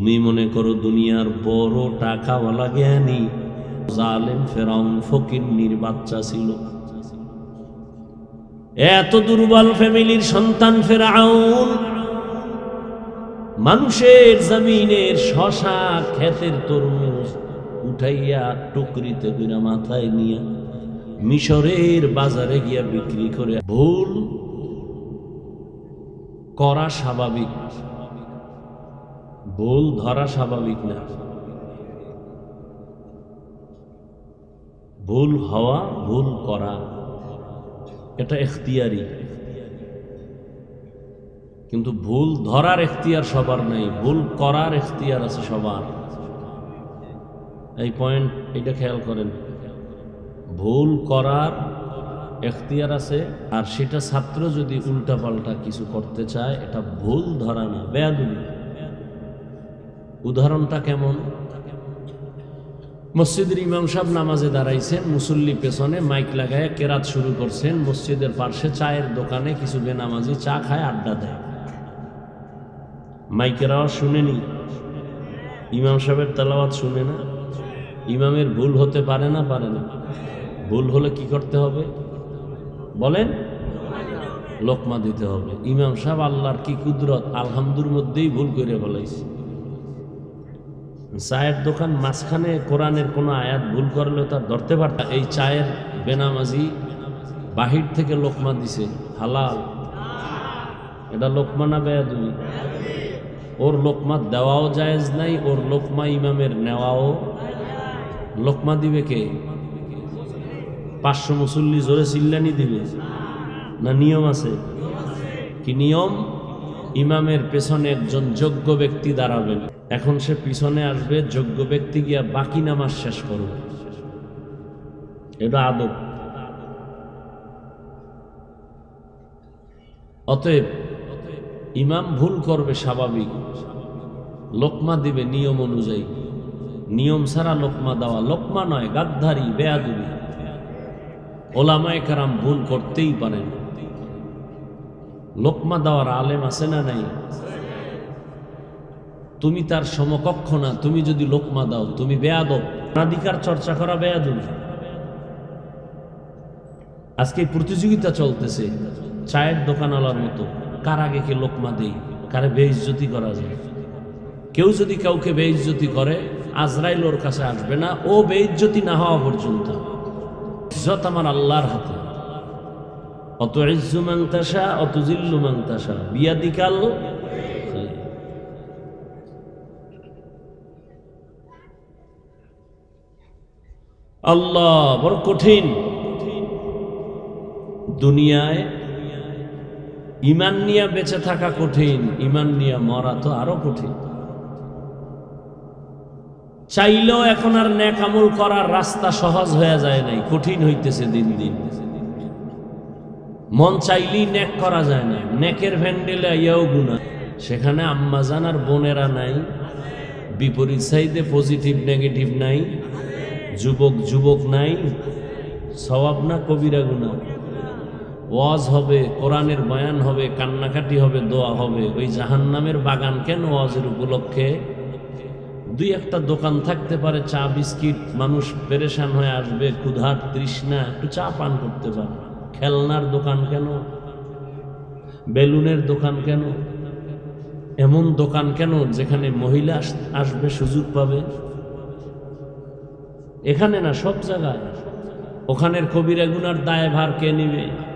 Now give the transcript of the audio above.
তুমি মনে করো দুনিয়ার বড় টাকাওয়ালা জ্ঞানী? জালেম ফেরাউন ফকিন্নির বাচ্চা ছিল। এত দুর্বল ফ্যামিলির সন্তান ফেরাউন। মানুষের জমিনের শশা, ক্ষেতের তরমুজ উঠাইয়া টুকরিতে কইরা মাথায় নিয়া মিশরের বাজারে গিয়া বিক্রি করে ভুল, করা স্বাভাবিক। ভুল ধরা স্বাভাবিক না। ভুল হওয়া, ভুল করা, এটা এখতিয়ারি। কিন্তু ভুল ধরার এখতিয়ার সবার নেই, ভুল করার এখতিয়ার আছে সবার। এই পয়েন্ট এটা খেয়াল করেন। ভুল করার এখতিয়ার আছে, আর সেটা ছাত্র যদি উল্টাপাল্টা কিছু করতে চায়, এটা ভুল ধরা না বেয়াদুলি উদাহরণটা কেমন? মসজিদের ইমাম সাহেব নামাজে দাঁড়াইছেন, মুসল্লি পেছনে মাইক লাগায় কেরাত শুরু করছেন, মসজিদের পার্শ্বে চায়ের দোকানে কিছু বেনামাজি চা খায়, আড্ডা দেয়। মাইকের আওয়াজ শুনেনি? ইমাম সাহেবের তালাওয়াত শুনে না? ইমামের ভুল হতে পারে না পারে না। ভুল হলে কি করতে হবে? বলেন। লোকমা দিতে হবে। ইমাম সাহেব আল্লাহর কি কুদরত? আলহামদুর মধ্যেই ভুল করে বলাইছে চায়ের দোকান মাঝখানে কোরআনের কোনো আয়াত ভুল করলেও তার ধরতে পারত। এই চায়ের বেনামাজি বাহির থেকে লোকমা দিছে, হালাল। এটা লোকমা না বেয়া বেয়াদুই ওর লোকমা দেওয়াও জায়েজ নাই, ওর লোকমা ইমামের নেওয়াও। লোকমা দিবে কে? পাঁচশো মুসল্লি জোরে চিল্লানি দিবে। না নিয়ম আছে? কি নিয়ম? ইমামের পেছনে একজন যোগ্য ব্যক্তি দাঁড়াবেন এখন সে পিছনে আসবে, যোগ্য ব্যক্তি গিয়া বাকি নামাজ শেষ করবে। এটা আদব। অতএব ইমাম ভুল করবে স্বাভাবিক। লোকমা দিবে নিয়ম অনুযায়ী। নিয়ম ছাড়া লোকমা দেওয়া লোকমা নয় গাদ্ধারি বেয়াদুবি। ওলামায় কারাম ভুল করতেই পারেন। লোকমা দেওয়ার আলেম আছে না নাই? তুমি তার সমকক্ষ না, তুমি যদি লোকমা দাও, তুমি বেয়াদব। অনাধিকার চর্চা করা বেয়াদব। আজকে প্রতিযোগিতা চলতেছে, চায়ের দোকানওয়ালার মতো। কার আগে কে লোকমা দেই? কারে বেইজ্জতি করা যায়? কেউ যদি কাউকে বেইজ্জতি করে, আজরাইল ওর কাছে আসবে না, ও বেইজ্জতি না হওয়া পর্যন্ত। ইজ্জত আমার আল্লাহর হাতে। অত ইজ্জু মাংতাসা অত জিল্লু মাংতাসা বিয়াদিকাল আল্লাহ, বড় কঠিন। দুনিয়ায় ইমান নিয়ে বেঁচে থাকা কঠিন, ইমান নিয়ে মরা তো আরও কঠিন। চাইলেও এখন আর ন্যাক আমল করার রাস্তা সহজ হয়ে যায় নাই, কঠিন হইতেছে দিন দিন। মন চাইলেই ন্যাক করা যায় না। ন্যাকের ভ্যান্ডেলে ইয়াও গুণা সেখানে আম্মাজান আর বোনেরা নাই। বিপরীত সাইডে পজিটিভ নেগেটিভ নাই। যুবক যুবক নাই। সবাব না কবিরা গুণা ওয়াজ হবে, কোরআনের বয়ান হবে, কান্নাকাটি হবে, দোয়া হবে। ওই জাহান্নামের বাগান কেন ওয়াজের উপলক্ষে? দুই একটা দোকান থাকতে পারে, চা, বিস্কিট, মানুষ পেরেশান হয়ে আসবে, ক্ষুধার তৃষ্ণা, একটু চা পান করতে পারে। খেলনার দোকান কেন? বেলুনের দোকান কেন? এমন দোকান কেন যেখানে মহিলা আসবে, সুযোগ পাবে? এখানে না সব জায়গায়। ওখানের কবিরা গুনার দায় ভার কে নিবে?